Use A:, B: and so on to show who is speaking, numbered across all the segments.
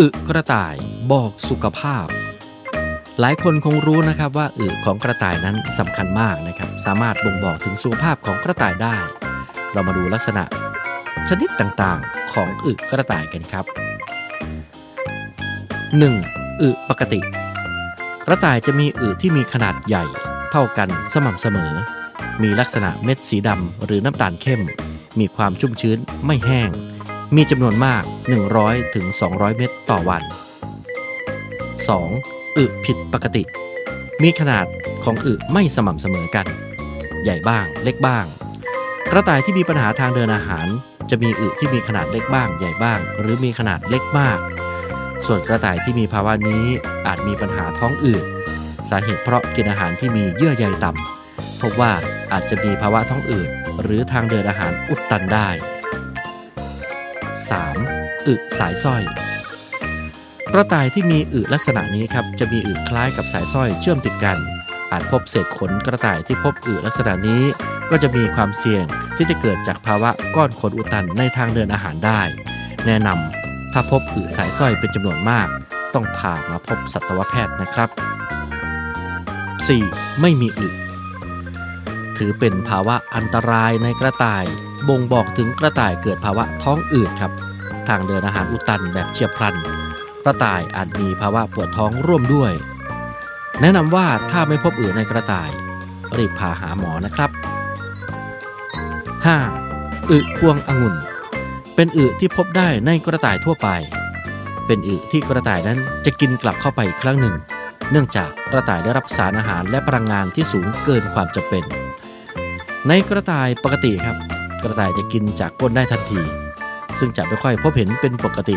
A: อึกระต่ายบอกสุขภาพ หลายคนคงรู้นะครับว่าอึของกระต่ายนั้นสำคัญมากนะครับ สามารถบ่งบอกถึงสุขภาพของกระต่ายได้ เรามาดูลักษณะ ชนิดต่างๆของอึกระต่ายกันครับ 1. อึปกติ กระต่ายจะมีอึที่มีขนาดใหญ่ เท่ากันสม่ำเสมอ มีลักษณะเม็ดสีดำหรือน้ำตาลเข้ม มีความชุ่มชื้นไม่แห้ง มีจำนวนมาก100ถึง200 เม็ดต่อวัน 2. อึผิดปกติ มีขนาดของอึไม่สม่ำเสมอกัน ใหญ่บ้างเล็กบ้าง กระต่ายที่มีปัญหาทางเดินอาหาร จะมีอึที่มีขนาดเล็กบ้าง ใหญ่บ้าง หรือมีขนาดเล็กมาก ส่วนกระต่ายที่มีภาวะนี้อาจมีปัญหาท้องอืดสาเหตุเพราะกินอาหารที่มีเยื่อใยต่ำพบว่าอาจจะมีภาวะท้องอืดหรือทางเดินอาหารอุดตันได้ 3. อึสายสร้อย กระต่ายที่มีอึลักษณะนี้ครับจะมีอึคล้ายกับสายสร้อยเชื่อมติดกัน อาจพบเศษขนกระต่ายที่พบอึลักษณะนี้ ก็จะมีความเสี่ยงที่จะเกิดจากภาวะก้อนขนอุดตันในทางเดินอาหารได้ แนะนำถ้าพบอึสายสร้อยเป็นจำนวนมาก ต้องพามาพบสัตวแพทย์นะครับ 4. ไม่มีอึ ถือเป็นภาวะอันตรายในกระต่าย บ่งบอกถึงกระต่ายเกิดภาวะท้องอืดครับ ทางเดินอาหารอุดตันแบบเฉียบพลัน กระต่ายอาจมีภาวะปวดท้องร่วมด้วย แนะนำว่าถ้าไม่พบอืดในกระต่าย รีบพาหาหมอนะครับ 5. อึพวงองุ่น เป็นอึที่พบได้ในกระต่ายทั่วไป เป็นอึที่กระต่ายนั้นจะกินกลับเข้าไปอีกครั้งหนึ่ง เนื่องจากกระต่ายได้รับสารอาหารและพลังงานที่สูงเกินความจำเป็น ในกระต่ายปกติครับ กระต่ายจะกินจากก้นได้ทันที ซึ่งจะไม่ค่อยพบเห็นเป็นปกติ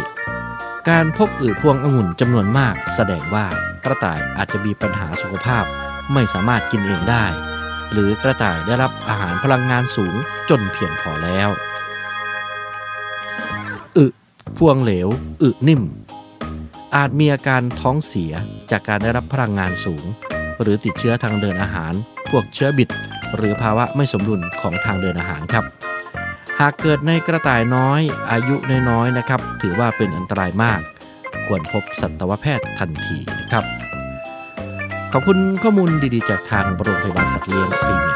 A: การพบอึพวงองุ่นจำนวนมาก แสดงว่ากระต่ายอาจจะมีปัญหาสุขภาพ ไม่สามารถกินเองได้ หรือกระต่ายได้รับอาหารพลังงานสูงจนเพียงพอแล้วอึพวงเหลวอึนิ่ม อาจมีอาการท้องเสียจากการได้รับพลังงานสูง หรือติดเชื้อทางเดินอาหาร พวกเชื้อบิด หรือภาวะไม่สมดุลของทางเดินอาหารครับ หากเกิดในกระต่ายน้อยอายุน้อยๆนะครับ ถือว่าเป็นอันตรายมาก ควรพบสัตวแพทย์ทันทีนะครับ ขอบคุณข้อมูลดีๆ จากทางโรงพยาบาลสัตว์เลี้ยงพรีเมีย